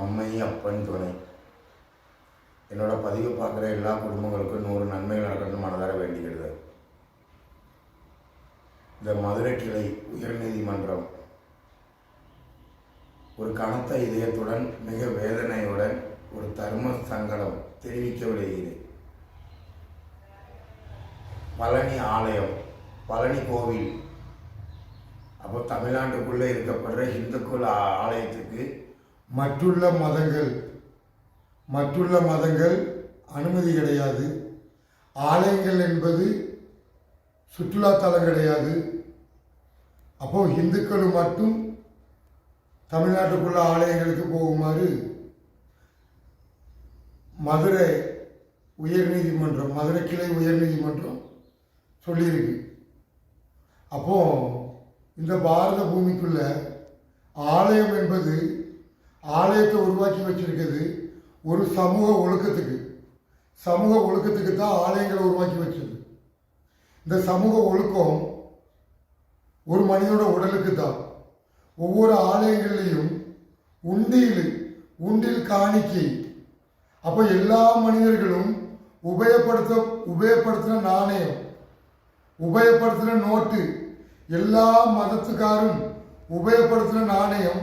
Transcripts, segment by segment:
அம்மை அப்பன் துணை. என்னோட பதிவு பார்க்குற எல்லா குடும்பங்களுக்கும் நூறு நன்மைகள் நடக்கணும் மனதார வேண்டிக்கிறது இந்த மதுரை கிளை உயர்நீதிமன்றம் ஒரு கனத்த இதயத்துடன் மிக வேதனையுடன் ஒரு தர்ம சங்கடம் தெரிவிக்க விளைகிறேன் பழனி ஆலயம் பழனி கோவில். அப்போ தமிழ்நாட்டுக்குள்ளே இருக்கப்படுற இந்துக்கள் ஆலயத்துக்கு மற்றுள்ள மதங்கள் மற்றுள்ள மதங்கள் அனுமதி கிடையாது. ஆலயங்கள் என்பது சுற்றுலாத்தலம் கிடையாது. அப்போ இந்துக்கள் மட்டும் தமிழ்நாட்டுக்குள்ள ஆலயங்களுக்கு போகுமாறு மதுரை உயர்நீதிமன்றம் மதுரை கிளை உயர்நீதிமன்றம் சொல்லியிருக்கு. அப்போ இந்த பாரத பூமிக்குள்ள ஆலயம் என்பது ஆலயத்தை உருவாக்கி வச்சிருக்குது ஒரு சமூக ஒழுக்கத்துக்கு. சமூக ஒழுக்கத்துக்கு தான் ஆலயங்களை உருவாக்கி வச்சது. இந்த சமூக ஒழுக்கம் ஒரு மனிதனோட உடலுக்கு தான். ஒவ்வொரு ஆலயங்கள்லையும் உண்டியில் உண்டில் காணிக்கை. அப்போ எல்லா மனிதர்களும் உபயோகப்படுத்த உபயோகப்படுத்தின நாணயம் உபயோகப்படுத்தின நோட்டு எல்லா மதத்துக்காரும் உபயோகப்படுத்தின நாணயம்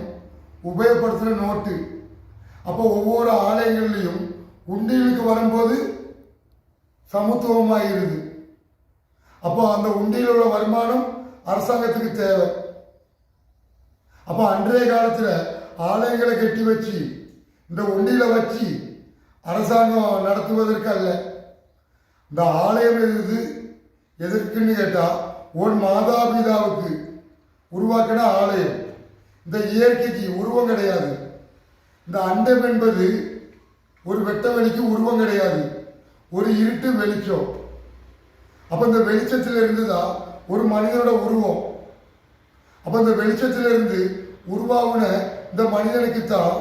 உபயோகப்படுத்துகிற நோட்டு அப்போ ஒவ்வொரு ஆலயங்கள்லையும் உண்டியலுக்கு வரும்போது சமத்துவமாகிருது அப்போ அந்த உண்டியில் உள்ள வருமானம் அரசாங்கத்துக்கு தேவை. அப்போ அன்றைய காலத்தில் ஆலயங்களை கட்டி வச்சு இந்த உண்டியில் வச்சு அரசாங்கம் நடத்துவதற்கு அல்ல இந்த ஆலயம் எது எதற்குன்னு கேட்டால் ஒரு மாதாபிதாவுக்கு உருவாக்கின ஆலயம். இந்த இயற்கைக்கு உருவம் கிடையாது. இந்த அண்டம் என்பது ஒரு வெட்ட வெளிக்கு உருவம் கிடையாது. ஒரு இருட்டு வெளிச்சம். அப்போ இந்த வெளிச்சத்தில் இருந்து தான் ஒரு மனிதனோட உருவம். அப்போ இந்த வெளிச்சத்தில் இருந்து உருவாகுன இந்த மனிதனுக்கு தான்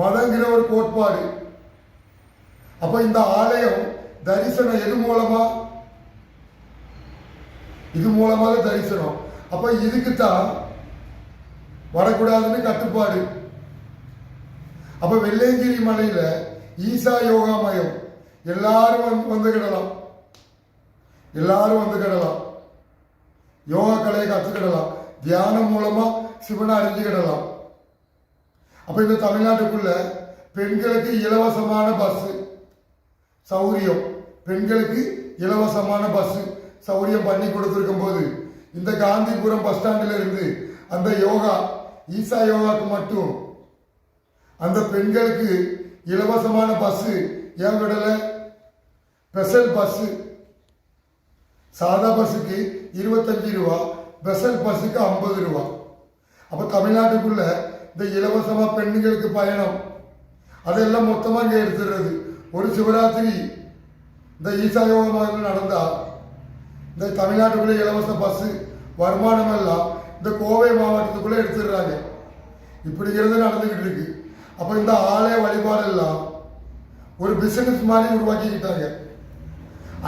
மதங்கிற ஒரு கோட்பாடு. அப்போ இந்த ஆலயம் தரிசனம் எது மூலமா? இது மூலமாக தரிசனம். அப்போ இதுக்கு தான் வரக்கூடாதுன்னு கட்டுப்பாடு. அப்ப வெள்ளையங்கிரி மலையில ஈசா யோகா மையம். எல்லாரும் வந்து கிடலாம். எல்லாரும் வந்து கிடலாம். யோகா கலையை கற்றுக்கிடலாம் தியானம் மூலமா சிவனை அறிஞ்சுக்கிடலாம் அப்ப இந்த தமிழ்நாட்டுக்குள்ள பெண்களுக்கு இலவசமான பஸ் சௌரியம். பெண்களுக்கு இலவசமான பஸ் சௌரியம் பண்ணி கொடுத்துருக்கும் போது இந்த காந்திபுரம் பஸ் ஸ்டாண்டில் இருந்து அந்த யோகா ஈசா யோகாக்கு மட்டும். அந்த பெண்களுக்கு இலவசமான பஸ் ஏன் விடல ஸ்பெஷல் பஸ் சாதா பஸ்ஸுக்கு இருபத்தஞ்சு ரூபா ஸ்பெஷல் பஸ்ஸுக்கு ஐம்பது ரூபா. அப்போ தமிழ்நாட்டுக்குள்ள இந்த இலவசமா பெண்களுக்கு பயணம் அதெல்லாம் மொத்தமாக இங்கே எடுத்துடுறது. ஒரு சிவராத்திரி இந்த ஈசா யோகா மாதிரி நடந்தா இந்த தமிழ்நாட்டுக்குள்ள இலவச பஸ் வருமானம் எல்லாம் இந்த கோவை மாவட்டத்துக்குள்ளே எடுத்துடுறாங்க. இப்படிங்கிறது நடந்துக்கிட்டு இருக்கு. அப்போ இந்த ஆலய வழிபாடெல்லாம் ஒரு பிசினஸ் மாதிரி உருவாக்கிக்கிட்டாங்க.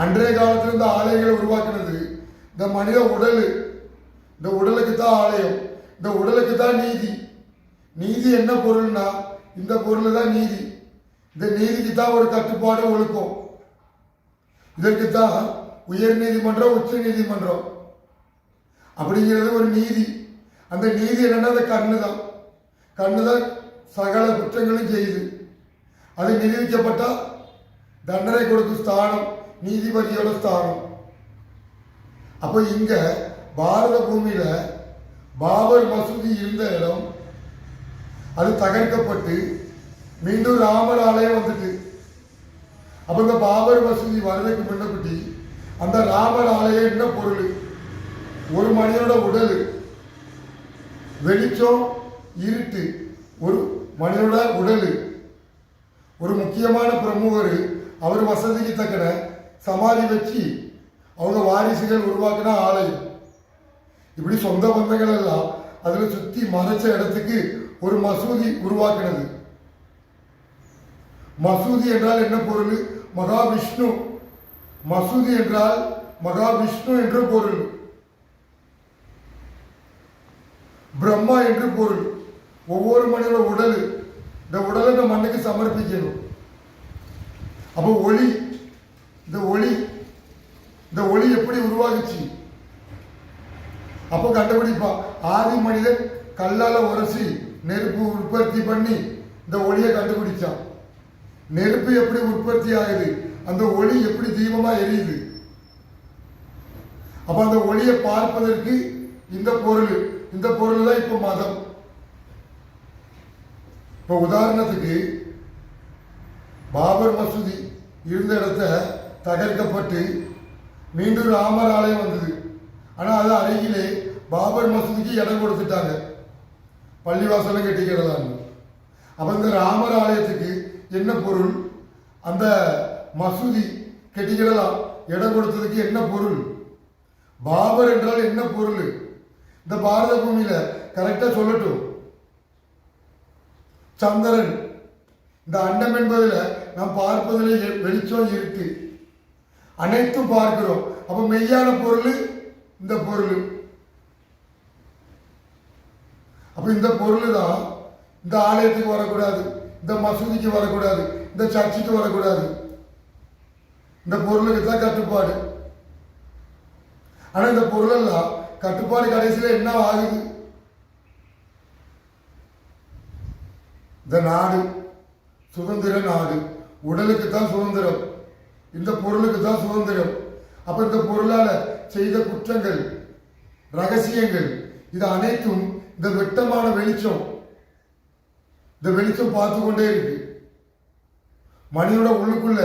அன்றைய காலத்தில் இந்த ஆலயங்களை உருவாக்குனது இந்த மனித உடல் இந்த உடலுக்கு தான் ஆலயம் இந்த உடலுக்கு தான் நீதி. நீதி என்ன பொருள்னா இந்த பொருள் தான் நீதி. இந்த நீதிக்கு தான் ஒரு கட்டுப்பாடு ஒழுக்கம். இதற்கு தான் உயர் நீதிமன்றம் உச்ச நீதிமன்றம் அப்படிங்கிறது ஒரு நீதி. அந்த நீதி என்னன்னா அந்த கண்ணு தான் கண்ணு தான் சகல குற்றங்களும் செய்யுது. அது நிரூபிக்கப்பட்டால் தண்டனை கொடுக்கும் ஸ்தானம் நீதிபதியோட ஸ்தானம். அப்போ இங்கே பாரத பூமியில் பாபர் மசூதி இருந்த இடம் அது தகர்க்கப்பட்டு மீண்டும் ராமர் ஆலயம் வந்துட்டு. அப்போ இந்த பாபர் மசூதி வர்றதுக்கு முன்னப்பட்டி அந்த ராமர் ஆலயம் என்ன பொருள்? ஒரு மனிதனோட உடல் வெளிச்சம் இருட்டு. ஒரு மனிதனோட உடல். ஒரு முக்கியமான பிரமுகர் அவர் வசதிக்கு தக்கன சமாதி வச்சு அவங்க வாரிசுகள் உருவாக்கின ஆலயம். இப்படி சொந்த பந்தங்கள் எல்லாம் அதில் சுற்றி மறைச்ச இடத்துக்கு ஒரு மசூதி உருவாக்கினது. மசூதி என்றால் என்ன பொருள்? மகாவிஷ்ணு. மசூதி என்றால் மகாவிஷ்ணு என்று பொருள். பிரம்மா என்று பொருள். ஒவ்வொரு மனிதனோட உடல். இந்த உடலை இந்த மண்ணுக்கு சமர்ப்பிக்கணும். அப்போ ஒளி இந்த ஒளி இந்த ஒளி எப்படி உருவாகுச்சு? அப்போ கண்டுபிடிப்பா ஆதி மனிதன் கல்லால் உரசி நெருப்பு உற்பத்தி பண்ணி இந்த ஒளியை கண்டுபிடிச்சான். நெருப்பு எப்படி உற்பத்தி ஆகுது? அந்த ஒளி எப்படி தீபமாக எரியுது? அப்போ அந்த ஒளியை பார்ப்பதற்கு இந்த பொருள். இந்த பொருள் தான் இப்போ மதம். இப்போ உதாரணத்துக்கு பாபர் மசூதி இருந்த இடத்த தகர்க்கப்பட்டு மீண்டும் ராமர் ஆலயம் வந்தது. ஆனால் அது அருகிலே பாபர் மசூதிக்கு இடம் கொடுத்துட்டாங்க. பள்ளிவாசலும் கட்டிக்கிறதாங்க அப்போ இந்த ராமர் ஆலயத்துக்கு என்ன பொருள்? அந்த மசூதி கட்டிக்கிடலாம் இடம் கொடுத்ததுக்கு என்ன பொருள்? பாபர் என்றால் என்ன பொருள்? இந்த பாரத பூமியில கரெக்டா சொல்லட்டும். சந்திரன் இந்த அண்டம் என்பதில் நாம் பார்ப்பதில் வெளிச்சம் இருக்கு. அனைத்தும் பார்க்கிறோம். அப்ப மெய்யான பொருள் இந்த பொருள். அப்ப இந்த பொருள் தான் இந்த ஆலயத்துக்கு வரக்கூடாது இந்த மசூதிக்கு வரக்கூடாது இந்த சர்ச்சுக்கு வரக்கூடாது. இந்த பொருளுக்கு தான் கட்டுப்பாடு. ஆனால் இந்த பொருளெல்லாம் கட்டுப்பாடு கடைசியில் என்ன ஆகுது? இந்த நாடு சுதந்திர நாடு. உடலுக்கு தான் சுதந்திரம். இந்த பொருளுக்கு தான் சுதந்திரம். அப்ப இந்த பொருளால செய்த குற்றங்கள் ரகசியங்கள் இது அனைத்தும் இந்த வெட்டமான வெளிச்சம். இந்த வெளிச்சம் பார்த்து கொண்டே இருக்கு. மனிதனோட உள்ளுக்குள்ள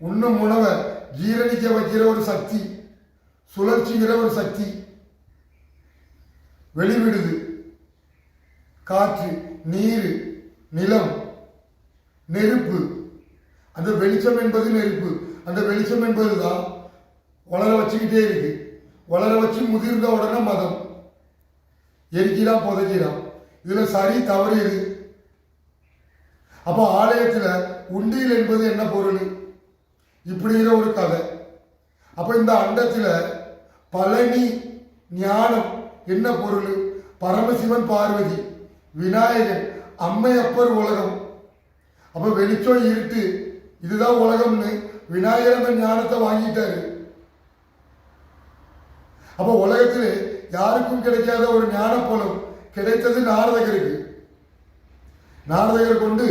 உண்ணும் உணவை ஜீரணிக்க வைக்கிற ஒரு சக்தி சுழற்சிங்கிற ஒரு சக்தி. வெளிவிடுது. காற்று நீர் நிலம் நெருப்பு. அந்த வெளிச்சம் என்பது நெருப்பு. அந்த வெளிச்சம் என்பது தான் வளர வச்சுக்கிட்டே இருக்கு. வளர வச்சு முதிர்ந்த உடனே மதம். எரிக்கிறான் புதைக்கிறான். இதுல சரி தவறு இது. அப்போ ஆலயத்தில் உண்டியல் என்பது என்ன பொருள்? இப்படிங்கிற ஒரு கதை. அப்போ இந்த அண்டத்தில் பழனி ஞானம். என்ன பொருள்? பரமசிவன் பார்வதி விநாயகன் அம்மையப்பர் உலகம். அப்ப வெளிச்சம் இருட்டு. இதுதான் உலகம்னு விநாயகர் அந்த ஞானத்தை வாங்கிட்டாரு. அப்ப உலகத்தில் யாருக்கும் கிடைக்காத ஒரு ஞான புலம் கிடைத்தது நாரதகருக்கு. நாரதகர் கொண்டு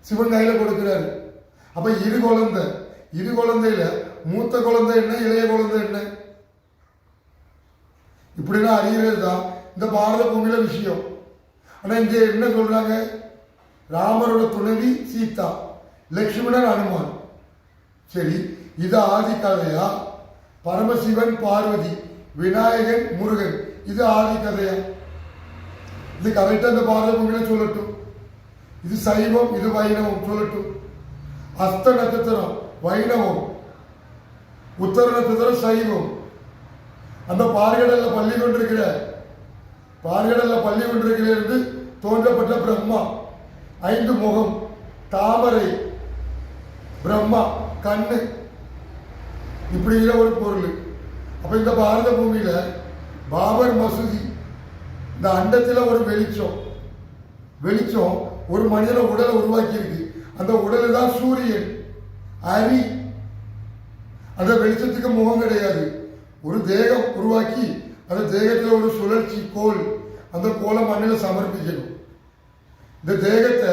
சிவன் கையில கொடுக்கிறாரு. அப்ப இரு குழந்தை. இரு குழந்தையில மூத்த குழந்தை என்ன இளைய குழந்தை என்ன? இப்படிலாம் அறிகிறது தான் இந்த பாரத பூமியில விஷயம். ஆனால் இங்கே என்ன சொல்கிறாங்க ராமரோட துணைவி சீதா லக்ஷ்மணன் அனுமான். சரி இது ஆதி கதையா பரமசிவன் பார்வதி விநாயகன் முருகன் இது ஆதி கதையா இது கரெக்டாக இந்த பாரத பூமியில சொல்லட்டும். இது சைவம் இது வைணவம் சொல்லட்டும். அஸ்த நட்சத்திரம் வைணவம். உத்தர நட்சத்திரம் சைவம். அந்த பார்கடல்ல பள்ளி கொண்டிருக்கிற பார்கடல்ல பள்ளி கொண்டிருக்கிறது தோன்றப்பட்ட பிரம்மா ஐந்து முகம் தாமரை பிரம்மா கண்ணு. இப்படிங்கிற ஒரு பொருள். அப்போ இந்த பாரத பூமியில் பாபர் மசூதி இந்த அண்டத்தில் ஒரு வெளிச்சம். வெளிச்சம் ஒரு மனிதனை உடலை உருவாக்கியிருக்கு. அந்த உடல் தான் சூரியன் அரி. அந்த வெளிச்சத்துக்கு முகம் கிடையாது. ஒரு தேகம் உருவாக்கி அந்த தேகத்தில் ஒரு சுழற்சி கோல் அந்த கோலை மண்ணில் சமர்ப்பிக்கணும். இந்த தேகத்தை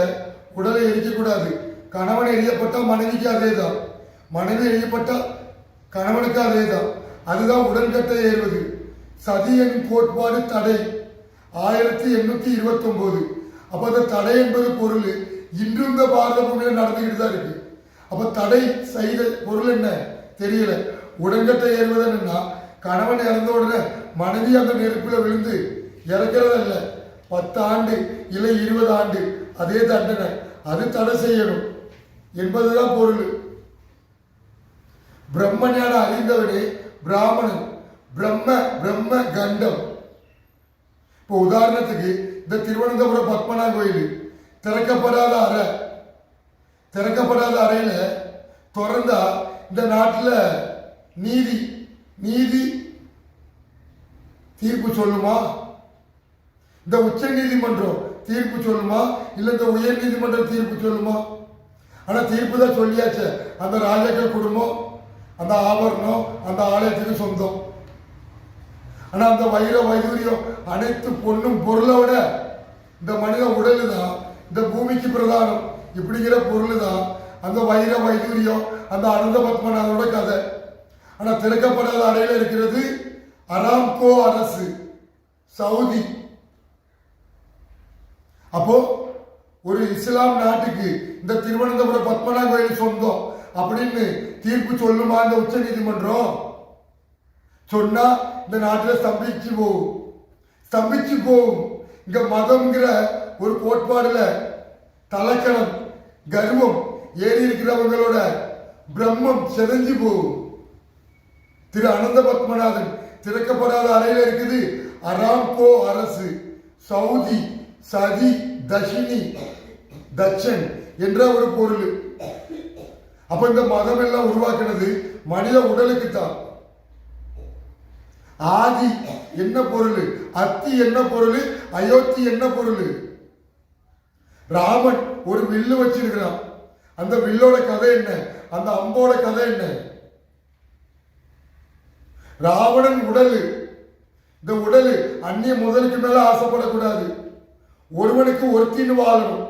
உடலை எரிக்கக்கூடாது. கணவன் எரியப்பட்டால் மனைவிக்கு அதே தான் மனைவி எரியப்பட்டால் கணவனுக்கு அதே தான் அதுதான் உடன்கட்டை ஏறுவது. சதியின் கோட்பாடு தடை. ஆயிரத்தி எண்ணூத்தி இருபத்தொம்போது. அப்போ அப்ப அந்த தடை என்பது பொருள். இன்றும் இந்த பாரத பூமியில நடந்துகிட்டு தான் இருக்கு. அப்ப தடை செய்த பொருள் என்ன? தெரியல. உடன்கட்டை ஏறுவது என்னன்னா கணவன் இறந்த உடனே மனைவி அந்த நெருப்பில் விழுந்து இறக்கிறதல்ல. பத்து ஆண்டு இல்லை இருபது ஆண்டு அதே தண்டனை. அது தடை செய்யணும் என்பதுதான் பொருள். பிரம்மஞான அறிந்தவனே பிராமணன். பிரம்ம பிரம்ம கண்டம். இப்போ உதாரணத்துக்கு இந்த திருவனந்தபுரம் பத்மனா கோயில் திறக்கப்படாத அறை திறக்கப்படாத அறையில் திறந்தா இந்த நாட்டில் நீதி நீதி தீர்ப்பு சொல்லுமா? இந்த உச்ச நீதிமன்றம் தீர்ப்பு சொல்லுமா? இல்லை இந்த உயர் நீதிமன்றம் தீர்ப்பு சொல்லுமா? ஆனால் தீர்ப்பு தான் சொல்லியாச்சு. அந்த ராஜாக்கள் குடும்பம் அந்த ஆபரணம் அந்த ஆலயத்துக்கு சொந்தம். ஆனால் அந்த வைர வைதூரியம் அனைத்து பொண்ணும் பொருளை விட இந்த மனித உடல் தான் இந்த பூமிக்கு பிரதானம். இப்படிங்கிற பொருள் தான் அந்த வைர வைதூரியம் அந்த அனந்த பத்மநாதனோட கதை. ஆனால் திறக்கப்படாத அறையில இருக்கிறது அராம்கோ அரசு சவுதி. அப்போ ஒரு இஸ்லாம் நாட்டுக்கு இந்த திருவனந்தபுரம் பத்மநாப கோயில் சொந்தம் அப்படின்னு தீர்ப்பு சொல்லுமா இந்த உச்ச நீதிமன்றம்? சொன்னா இந்த நாட்டில் ஸ்தம்பிச்சு போகும். ஸ்தம்பிச்சு போகும். இங்க மதம்ங்கிற ஒரு கோட்பாடுல தலக்கணம் கர்வம் ஏறி இருக்கிறவங்களோட பிரம்மம் செதஞ்சு போகும். திரு அனந்த பத்மநாதன் திறக்கப்படாத அறையில் இருக்குது. அராம்கோ அரசு சவுதி சதி தஷினி தட்சன் என்ற ஒரு பொருள். அப்ப இந்த மதம் எல்லாம் உருவாக்கினது மனித உடலுக்கு தான் ஆதி என்ன பொருள்? அத்தி என்ன பொருள்? அயோத்தி என்ன பொருள்? ராமன் ஒரு வில்லு வச்சிருக்கிறான். அந்த வில்லோட கதை என்ன? அந்த அம்போட கதை என்ன? ராவணன் உடல். இந்த உடல் அந்நிய முதலுக்கு மேல ஆசைப்படக்கூடாது. ஒருவனுக்கு ஒருத்தின்னு வாழணும்.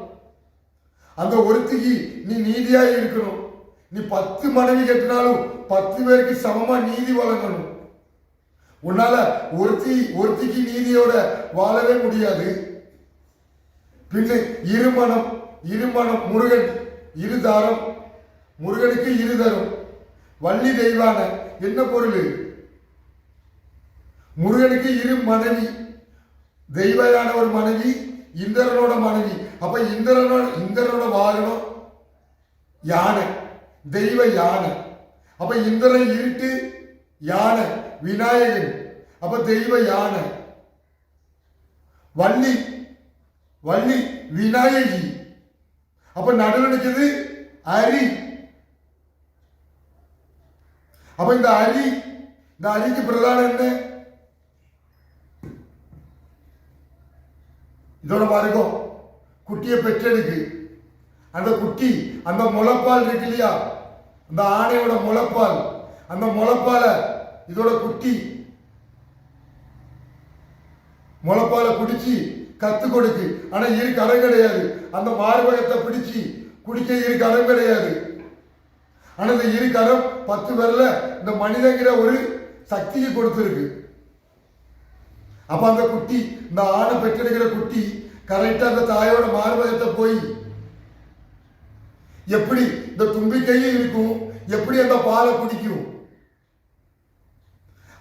அந்த ஒருத்திக்கு நீ நீதியா இருக்கணும். நீ பத்து மனைவி கட்டினாலும் பத்து பேருக்கு சமமா நீதி வழங்கணும். உன்னால ஒருத்தி ஒருத்திக்கு நீதியோட வாழவே முடியாது. பின்ன இருமணம் இருமணம் முருகன் இருதாரம். முருகனுக்கு இருதரம். வள்ளி தெய்வான என்ன பொருள்? முருகனுக்கு இரு மனைவி. தெய்வயான ஒரு மனைவி இந்திரனோட மனைவி. அப்ப இந்திரனோட இந்திரனோட வாகனம் யானை தெய்வ யானை. அப்ப இந்திரன் இருட்டு யானை விநாயகன். அப்ப தெய்வ யானை. வள்ளி வள்ளி விநாயகி. அப்ப நடுவில் நிற்கிறது அரி. அப்ப இந்த அரி இந்த அரிக்கு பிரதானம் என்ன? இதோட பாருங்க குட்டியை பெற்றெடுக்கு. அந்த குட்டி அந்த முளைப்பால் இருக்கு இல்லையா? அந்த ஆணையோட முளைப்பால். அந்த முளைப்பால இதோட குட்டி. முளைப்பால குடிச்சு கத்து கொடுக்கு. ஆனா இரு கரம் கிடையாது. அந்த மார்பகத்தை பிடிச்சு குடிக்க இரு கரம் கிடையாது. ஆனா இந்த இரு கரம் பத்து பேர்ல இந்த மனிதங்கிற ஒரு சக்தியை கொடுத்துருக்கு. அப்ப அந்த குட்டி இந்த ஆணை பெற்றெடுக்கிற குட்டி கரெக்டா அந்த தாயோட மார்பகத்தை போய் எப்படி இந்த தும்பிக்கையும் இருக்கும் எப்படி அந்த பாலை குடிக்கும்?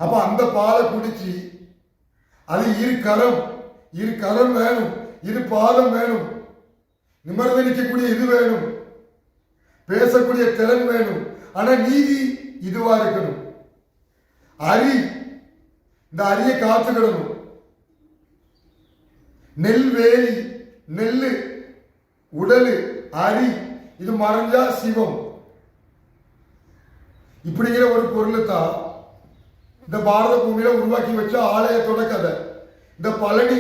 அப்ப அந்த பாலை குடிச்சு அது இரு கரம் இரு கரம் வேணும் இரு பாதம் வேணும் நிமிர்ந்து நிற்கக்கூடிய இது வேணும் பேசக்கூடிய திறன் வேணும். ஆனா நீதி இதுவா இருக்கணும். அரி இந்த அரியை காத்துக்கிடணும். நெல் வேலி நெல்லு உடலு அரி இது மறைஞ்சா சிவம். இப்படிங்கிற ஒரு பொருளை தான் இந்த பாரத பூமியில உருவாக்கி வச்ச ஆலயத்தோட கதை. இந்த பழனி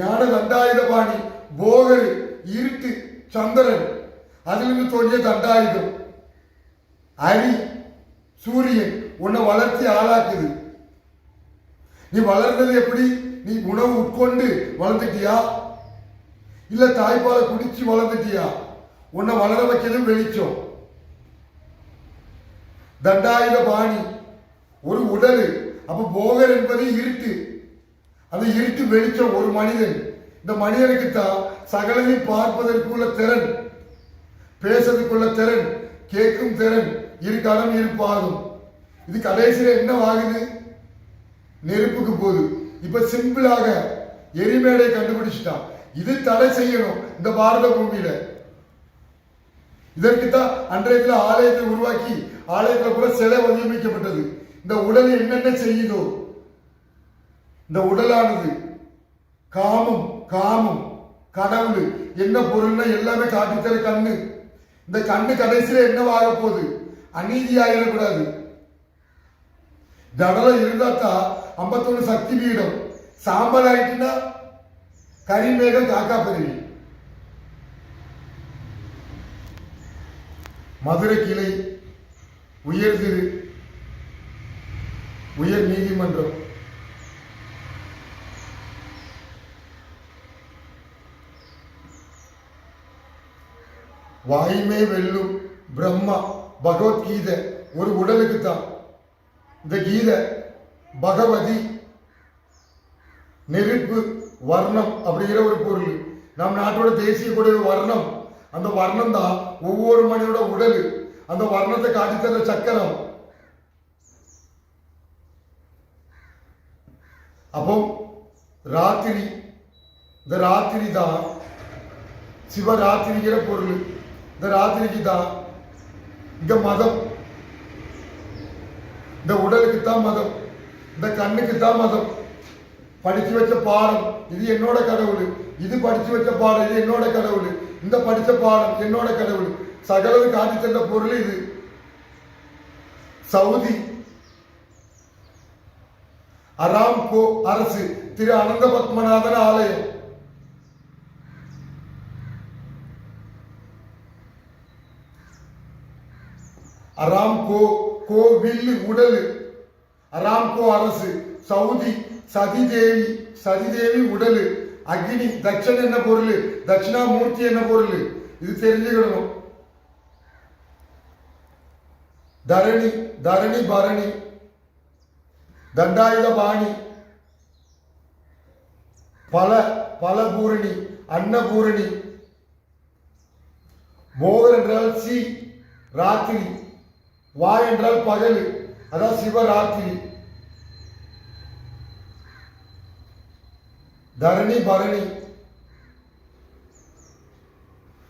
ஞான தண்டாயுதபாணி போகர் இருட்டு சந்திரன் அதிலிருந்து தோன்றிய தண்டாயுதம். அரி சூரியன் உன்னை வளர்த்தி ஆளாக்குது. நீ வளர்ந்தது எப்படி? நீ உணவு உட்கொண்டு வளர்ந்துட்டியா? இல்ல தாய்ப்பாலை குடிச்சு வளர்ந்துட்டியா? உன்னை வளர வைக்கிறது வெளிச்சம். தண்டாயுத பாணி ஒரு உடல் அப்ப போகர் என்பது இருட்டு. அந்த இருட்டு வெளிச்சம் ஒரு மனிதன். இந்த மனிதனுக்கு தான் சகலதையும் பார்ப்பதற்குள்ள திறன் பேசுறதுக்குள்ள திறன் கேட்கும் திறன் இரு கரம் இருப்பாகும். இது கடைசியில் என்ன ஆகுது நெருப்புக்கு போகுது இப்ப சிம்பிளாக எரிமேடை கண்டுபிடிச்சிட்டான். இது தடை செய்யணும் இந்த பாரத பூமியில. இதற்கு தான் அன்றையத்துல ஆலயத்தை உருவாக்கி ஆலயத்துல கூட சிலை வடிவமைக்கப்பட்டது. இந்த உடல் என்னென்ன செய்யுதோ. இந்த உடலானது காமம் காமம் கடவுள் என்ன பொருள்னா எல்லாமே காட்டித்தர கண்ணு. இந்த கண்ணு கடைசியில என்னவாக போகுது அநீதி ஆகிடக்கூடாது ஜடலம் இருந்தா தான் ஐம்பத்தொன்னு சக்தி பீடம் சாம்பல் ஆயிட்டுன்னா கரிமேகம் காக்கா பருவி மதுரை கிளை உயர் திரு உயர் நீதிமன்றம் வாய்மே வெல்லும் பிரம்மா பகவத்கீதை ஒரு உடலுக்கு தான் இந்த கீதை பகவதி நெருப்பு வர்ணம் அப்படிங்கிற ஒரு பொருள். நம் நாட்டோட தேசிய கொடி வர்ணம். அந்த வர்ணம் தான் ஒவ்வொரு மனிதனோட உடல். அந்த வர்ணத்தை காட்டித்தர சக்கரம். அப்போ ராத்திரி. இந்த ராத்திரி தான் சிவராத்திரிங்கிற பொருள். இந்த ராத்திரிக்கு தான் இந்த மதம். இந்த உடலுக்கு தான் மதம். இந்த கண்ணுக்கு தான் மதம். படிச்சு வச்ச பாடம் இது என்னோட கடவுள். இது படிச்சு வச்ச பாடம் இது என்னோட கடவுள். இந்த படிச்ச பாடம் என்னோட கடவுள். சகலது காட்டி சென்ற பொருள் இது. சவுதி. அராம்கோ அரசு திரு அனந்த பத்மநாதன் ஆலயம். அராம்கோ கோவில் உடல். அராம்கோ அரசு சவுதி சதிதேவி சதிதேவி உடல் அக்னி தட்சன் என்ன பொருள் தட்சிணாமூர்த்தி என்ன பொருள்? இது தெரிஞ்சுக்கணும். தரணி தரணி பரணி தண்டாயுத பாணி பல பலபூரணி அன்னபூரணி போகர் என்றால் சி ராத்திரி வா என்றால் பகல். அதான் சிவராத்திரி தரணி பரணி.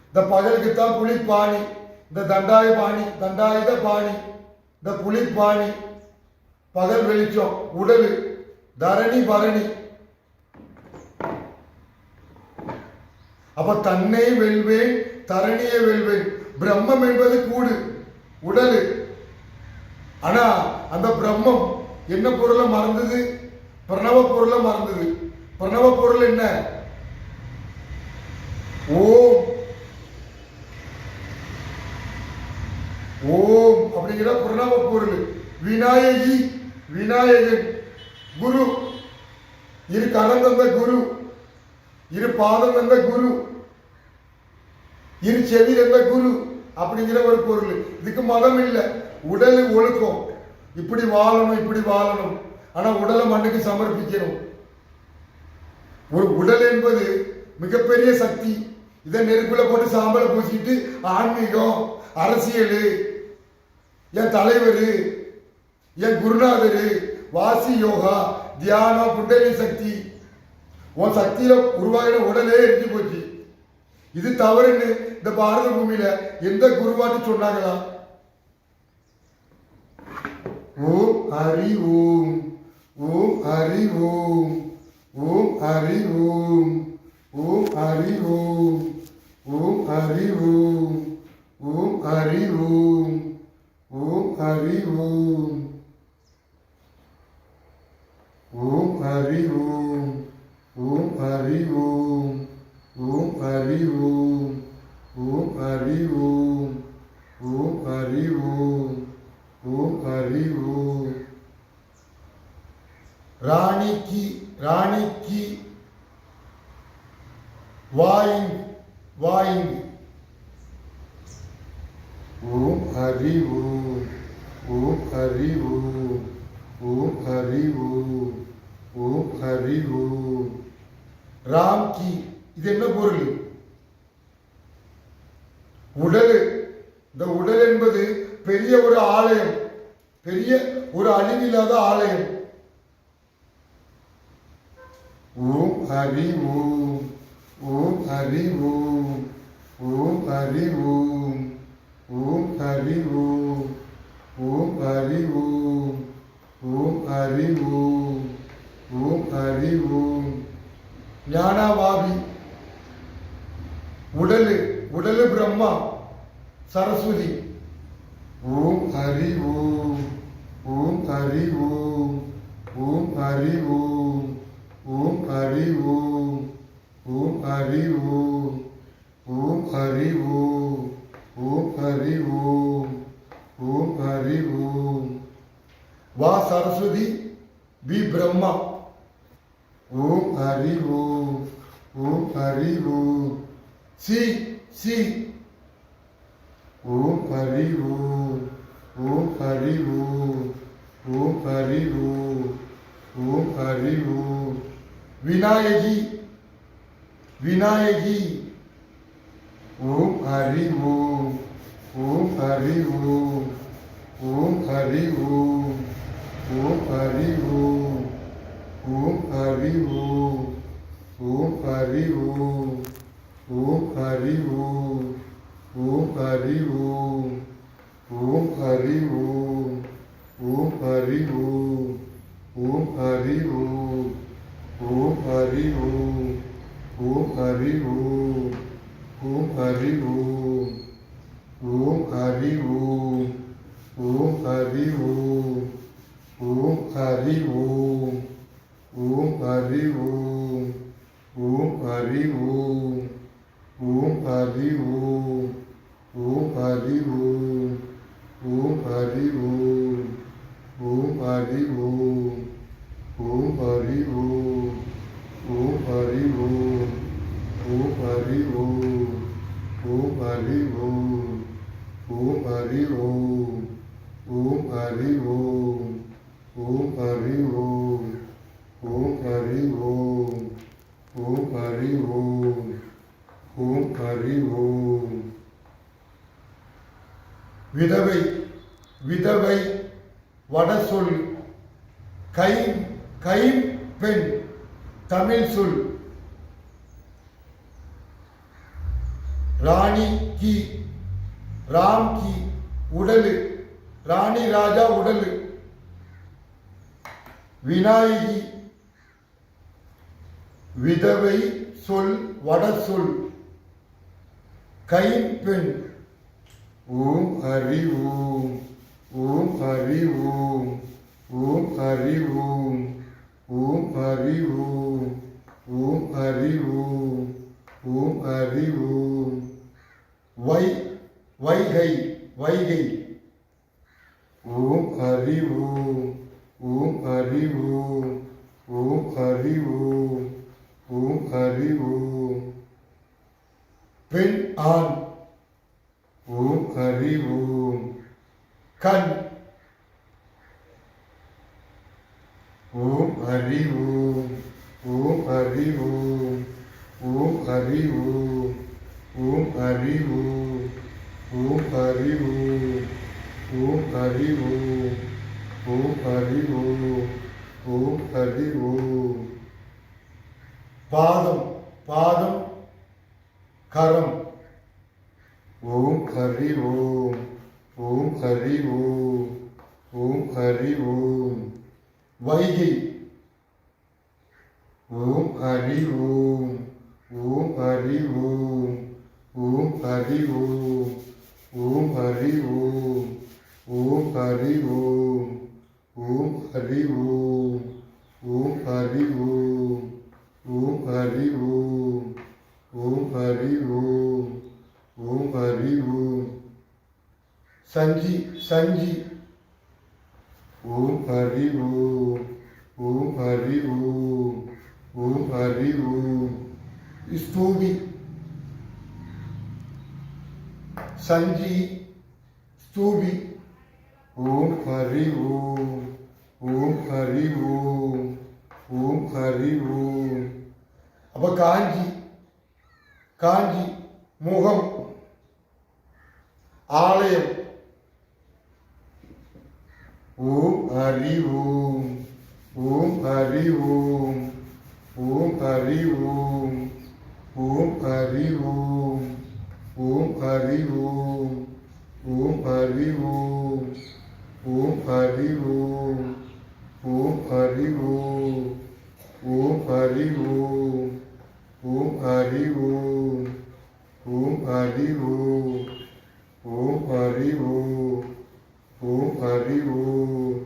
இந்த பகலுக்குத்தான் புளிப்பாணி இந்த தண்டாய பாணி தண்டாயுத பாணி இந்த புளிப்பாணி பகல் வெளிச்சம் உடல் தரணி பரணி. அப்ப தன்னை வெல்வேன் தரணியை வெல்வேன். பிரம்மம் என்பது கூடு உடல். ஆனா அந்த பிரம்மம் என்ன பொருளை மறந்தது? பிரணவ பொருளை மறந்தது. பிரணவ பொருள் என்ன? ஓம். ஓம் அப்படிங்கிற பிரணவ பொருள். விநாயகி விநாயகன் குரு. இரு கரம் தந்த குரு இரு பாதம் தந்த குரு இரு செவி தந்த குரு அப்படிங்கிற ஒரு பொருள். இதுக்கு மதம் இல்லை. உடல் ஒழுக்கம். இப்படி வாழணும் இப்படி வாழணும். ஆனால் உடலை மண்ணுக்கு சமர்ப்பிக்கணும். ஒரு உடல் என்பது மிகப்பெரிய சக்தி. இதை நெருப்புல போட்டு சாம்பலை பூசிக்கிட்டு ஆன்மீகம் அரசியல் என் தலைவர் என் குருநாதர் வாசி யோகா தியானம் குண்டலி சக்தி. உன் சக்தியில உருவாகின உடலே எரிஞ்சு போச்சு. இது தவறுன்னு இந்த பாரத பூமியில எந்த குருவான்னு சொன்னாங்களா? ஓம் ஹரி ஓம் ஓம் ஹரி ஓம் ஓம் ஹரி ஓம் ஓம் ஹரி ஓம் ஓம் ஹரி ஓம் ஓம் ஹரி ஓம் ஓம் ஹரி ஓம் ஓம் ஹரி ஓம் ஓம் ஹரி ஓம் ஓம் ஹரி ஓம் ஓம் ஹரி ஓம் ஓம் ஹரி ஓம் ஓம் ஹரி ஓம். ராணிக்கு ராணிக்கு வாயிங் வாயிங் ஓம் ஹரி ஓம் ஓம் ஹரி ஓம் ஓம் ஹரி ஓம் ஓம் ஹரி ஓம். ராம் கி இது என்ன பொருள்? உடல் இந்த உடல் என்பது பெரிய ஒரு ஆலயம் பெரிய ஒரு அழிவில்லாத ஆலயம். ஓம் ஹரி ஓம் ஓம் ஹரி ஓம் ஓம் ஹரி ஓம் ஓம் ஹரி ஓம் ஓம் ஹரி ஓம் ஓம் ஹரி ஓம் ஓம் ஹரி ஓம். ஞானாவாபி உடலு உடலு பிரம்மா சரஸ்வதி. ஓம் ஹரி ஓம் ஓம் ஹரி ஓம் ஓம் ஹரி ஓம் ஓம் ஹரி ஓம் ஓம் ஹரி ஓம் ஓம் ஹரி ஓம் ஓம் ஹரி ஓம் ஓம் ஹரி ஓம் வா சரஸ்வதி வி பிரம்மா ஓம் ஹரி ஓம் ஓம் ஹரி ஓம் சி சி ओम हरि ओम ओम हरि ओम ओम हरि ओम ओम हरि ओम विनायक जी विनायक जी ओम हरि ओम ओम हरि ओम ओम हरि ओम ओम हरि ओम ओम हरि ओम ओम हरि ओम ओम हरि ओम ஓம் ஹரி ஓம் ஓம் ஹரி ஓம் ஓம் ஹரி ஓம் ஓம் ஹரி ஓம் ஓம் ஹரி ஓம் ஓம் ஹரி ஓம் ஓம் ஹரி ஓம் ஓம் ஹரி ஓம் ஓம் ஹரி ஓம் ஓம் ஹரி ஓம் ஓம் ஹரி ஓம் ஓம் ஹரி ஓம் ஓம் ஹரி ஓம் ஓம் ஹரி ஓம் ஓம் ஹரி ஓம் ஓம் ஹரி ஓம் ஓம் ஹரி ஓம் ஓம் ஹரி ஓம் ஓம் ஹரி ஓம் ஓம் ஹரி ஓம் ஓம் ஹரி ஓம் ஓம் ஹரி ஓம் ஓம் ஹரி ஓம் ஓம் ஹரி ஓம் ஓம் ஹரி ஓம் ஓம் ஹரி ஓம் விதவை விதவை வட சொல் கை கை பெண் தமிழ் சொல். ராணி கி ராம் கி உடலு ராணி ராஜா உடலு. விநாயகி விதவை சொல் வட சொல். கை பெண் ஓம் ஹரி ஓம் ஓம் ஹரி ஓம் ஓம் ஹரி ஓம் ஓம் ஹரி ஓம் ஓம் ஹரி ஓம் ஓம் ஹரி ஓம் வை வைகை வைகை ஓம் ஹரி ஓம் ஓம் ஹரி ஓம் ஓம் ஹரி ஓம் ஓம் ஹரி ஓம் பெண் ஆண் ஓம் ஹரி ஓம். கண். ஓம் ஹரி ஓம். ஓம் ஹரி ஓம். ஓம் ஹரி ஓம். ஓம் ஹரி ஓம். ஓம் ஹரி ஓம். ஓம் ஹரி ஓம். ஓம் ஹரி ஓம். ஓம் ஹரி ஓம். பாதம். பாதம். கரம். ओम हरि ओम ओम हरि ओम ओम हरि ओम। वैही ओम हरि ओम ओम हरि ओम ओम हरि ओम ओम हरि ओम ओम हरि ओम ओम हरि ओम। சஞ்சி சஞ்சி. ஓம் ஹரி ஓம் ஓம் ஹரி ஓம் ஓம் ஹரி ஓம் ஸ்தூபி சஞ்சி ஸ்தூபி ஓம் ஹரி ஓம் ஓம் ஹரி ஓம் ஓம் ஹரி ஓம் அப்போ காஞ்சி. காஞ்சி முகம் ஆலயம் ஓம் ஹரி ஓம் ஓம் ஹரி ஓம் ஓம் ஹரி ஓம் ஓம் ஹரி ஓம் ஓம் ஹரி ஓம் ஓம் ஹரி ஓம் ஓம் ஹரி ஓம் ஓம் ஹரி ஓம் ஓம் ஹரி ஓம் ஓம் ஹரி ஓம் ஓம் ஹரி ஓம் ஓம் ஹரி ஓம் ஓம் ஹரி ஓம்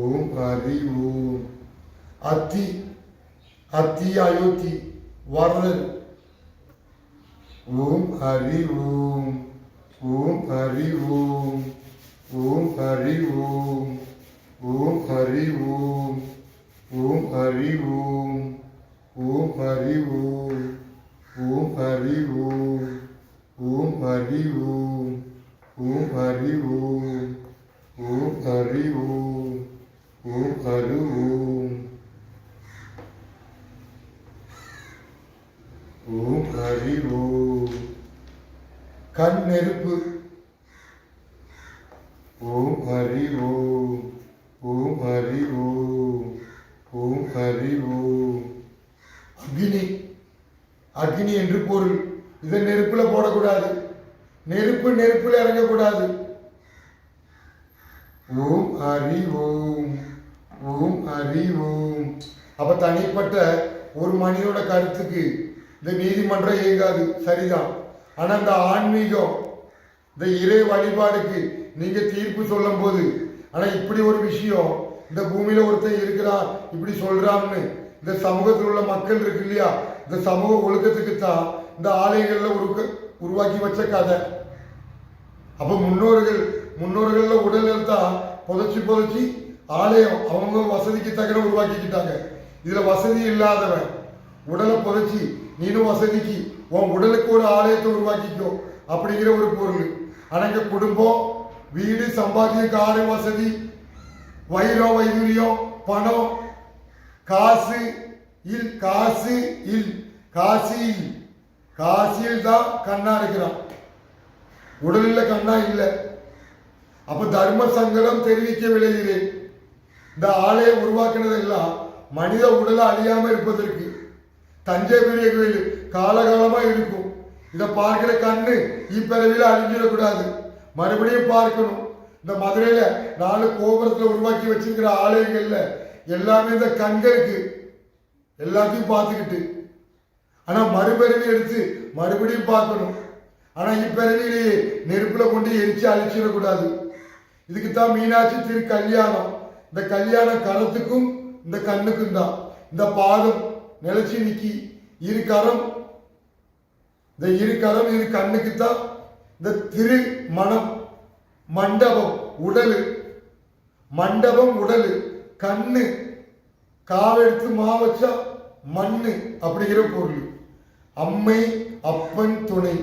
ஓம் ஹரி ஓம் அத்தி அத்தி அயோத்தி வரதர் ஓம் ஹரி ஓம் ஓம் ஹரி ஓம் ஓம் ஹரி ஓம் ஓம் ஹரி ஓம் ஓம் ஹரி ஓம் ஓம் ஹரி ஓம் ஓம் ஹரி ஓம் ஓம் ஹரி ஓம் ஓம் ஹரி ஓம் ஓம் ஹரி ஓம் ஓம் ஹரி ஓம் ஓம் ஹரி ஓம் கண் நெருப்பு. ஓம் ஹரி ஓம் ஓம் ஹரி ஓம் ஓம் ஹரி ஓம் அக்னி. அக்னி என்று பொருள். இதை நெருப்பில் போடக்கூடாது. நெருப்பு நெருப்பில் இறங்கக்கூடாது. ஓம் ஹரி ஓம். ஓம் ஹரி ஓம். அப்ப தனிப்பட்ட ஒரு மனிதனோட கருத்துக்கு இந்த நீதிமன்றம் இயங்காது. சரிதான். ஆனா இந்த ஆன்மீகம் இந்த இறை வழிபாடுக்கு நீங்க தீர்ப்பு சொல்லும் போது ஆனா இப்படி ஒரு விஷயம் இந்த பூமியில ஒருத்தன் இருக்கிறான் இப்படி சொல்றான்னு இந்த சமூகத்தில் உள்ள மக்கள் இருக்கு இல்லையா? இந்த சமூக ஒழுக்கத்துக்கு தான் இந்த ஆலயங்கள்ல உருக்க உருவாக்கி வச்ச கதை. அப்ப முன்னோர்கள் முன்னோர்களில் உடல் எடுத்தா புதைச்சி புதைச்சி ஆலயம் அவங்க வசதிக்கு தக்கன உருவாக்கிக்கிட்டாங்க. இதுல வசதி இல்லாதவன் உடலை புதைச்சி நீனும் வசதிக்கு உன் உடலுக்கு ஒரு ஆலயத்தை உருவாக்கிக்கோ அப்படிங்கிற ஒரு பொருள். ஆனால் குடும்பம் வீடு சம்பாத்தியம் காரு வசதி. வைரம் வைதுரியம் பணம் காசு இல் காசு இல். காசு காசியில் தான் கண்ணா இருக்கிறான். உடலில் கண்ணா இல்லை. அப்ப தர்ம சங்கடம் தெரிவிக்க விளைகிறேன். இந்த ஆலயம் உருவாக்கினதெல்லாம் மனித உடலை அழியாம இருப்பதற்கு. தஞ்சை பெரிய கோயில் காலகாலமா இருக்கும். இதை பார்க்கிற கண்ணு இப்பிறவில அழிஞ்சிடக்கூடாது. மறுபடியும் பார்க்கணும். இந்த மதுரையில நாலு கோபுரத்துல உருவாக்கி வச்சிருக்கிற ஆலயங்கள்ல எல்லாமே இந்த கண்களுக்கு எல்லாத்தையும் பார்த்துக்கிட்டு. ஆனா மறுபிறவி எடுத்து மறுபடியும் பார்க்கணும். ஆனா இப்பிறவிலேயே நெருப்புல கொண்டு எரிச்சு அழிச்சிடக்கூடாது. இதுக்கு தான் மீனாட்சி திரு கல்யாணம். இந்த கல்யாண கரத்துக்கும் இந்த கண்ணுக்கும் தான். இந்த பாதம் நிலச்சி நிக்கி. இரு கரம் இந்த இரு கரம் இரு கண்ணுக்கு தான் இந்த திரு மனம். மண்டபம் உடல். மண்டபம் உடல். கண்ணு. காவெடுத்து மா வச்சா மண்ணு அப்படிங்கிற பொருள். அம்மை அப்பன் துணை.